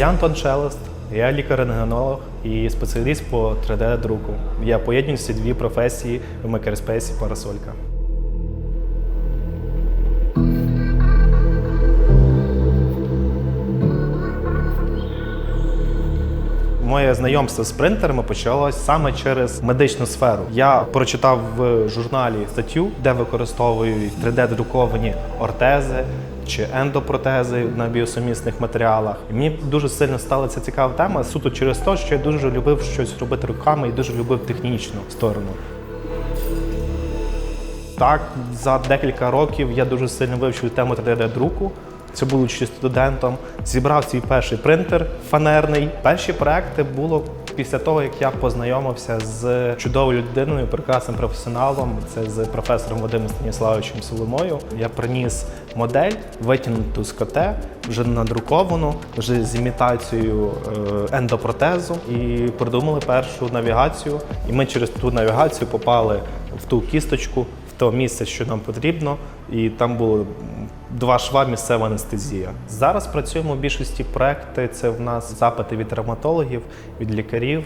Я Антон Шелест, я лікар-рентгенолог і спеціаліст по 3D-друку. Я поєдную ці дві професії в Makerspace Парасолька. Моє знайомство з принтерами почалось саме через медичну сферу. Я прочитав в журналі статтю, де використовують 3D-друковані ортези чи ендопротези на біосумісних матеріалах. І мені дуже сильно стала ця цікава тема суто через те, що я дуже любив щось робити руками і дуже любив технічну сторону. Так, за декілька років я дуже сильно вивчив тему 3D-друку. Це будучи студентом, зібрав свій перший принтер фанерний. Перші проекти було після того, як я познайомився з чудовою людиною, прекрасним професіоналом. Це з професором Вадимом Станіславовичем Соломою. Я приніс модель, витягнуту з КТ, вже надруковану, вже з імітацією е, ендопротезу, і придумали першу навігацію. І ми через ту навігацію попали в ту кісточку то місце, що нам потрібно, і там було два шва місцева анестезія. Зараз працюємо в більшості проекти. Це в нас запити від травматологів, від лікарів.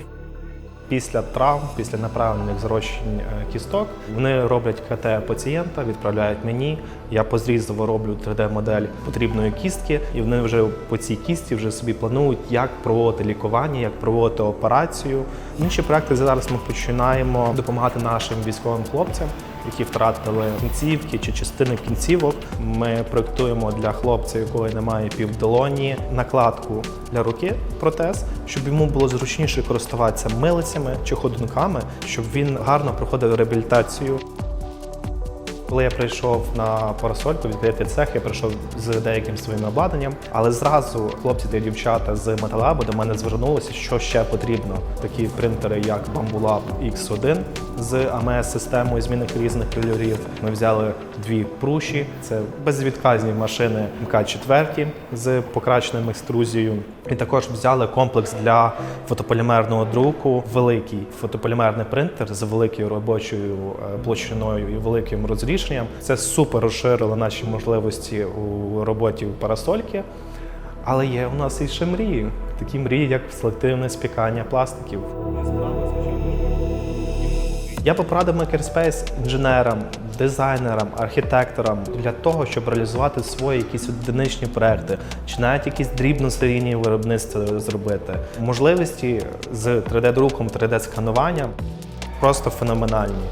Після травм, після направлених зрощень е, кісток, вони роблять КТ пацієнта, відправляють мені. Я позрізово роблю 3D-модель потрібної кістки, і вони вже по цій кісті вже собі планують, як проводити лікування, як проводити операцію. Інші проекти зараз ми починаємо допомагати нашим військовим хлопцям, які втратили кінцівки чи частини кінцівок. Ми проектуємо для хлопця, якого немає півдолоні, накладку для руки протез, щоб йому було зручніше користуватися милицями чи ходунками, щоб він гарно проходив реабілітацію. Коли я прийшов на парасольку відкрити цех, я прийшов з деяким своїм обладнанням, але зразу хлопці та дівчата з Металабу до мене звернулися, що ще потрібно. Такі принтери, як Bambulab X1 з АМС-системою змінних різних кольорів. Ми взяли дві пруші, це безвідказні машини МК-4 з покращеною екструзією. І також взяли комплекс для фотополімерного друку, великий фотополімерний принтер з великою робочою е, площиною і великим розрішенням. Це супер розширило наші можливості у роботі в парасольки. Але є у нас і ще мрії, такі мрії, як селективне спікання пластиків. Я би порадив Makerspace інженерам, дизайнерам, архітекторам для того, щоб реалізувати свої якісь одиничні проекти, чи навіть якісь дрібно-серійні виробництва зробити. Можливості з 3D-друком, 3D-скануванням просто феноменальні.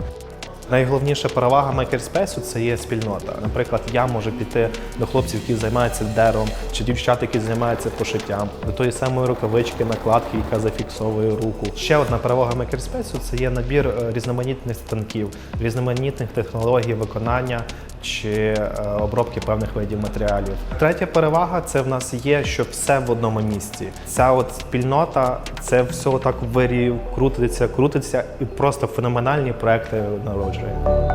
Найголовніша перевага Makerspace – це є спільнота. Наприклад, я можу піти до хлопців, які займаються деревом, чи дівчат, які займаються пошиттям, до тої самої рукавички, накладки, яка зафіксовує руку. Ще одна перевага Makerspace – це є набір е, різноманітних станків, різноманітних технологій виконання чи е, обробки певних видів матеріалів. Третя перевага це в нас є, що все в одному місці. Ця от спільнота, це все так вирів, крутиться, крутиться, і просто феноменальні проекти Australia.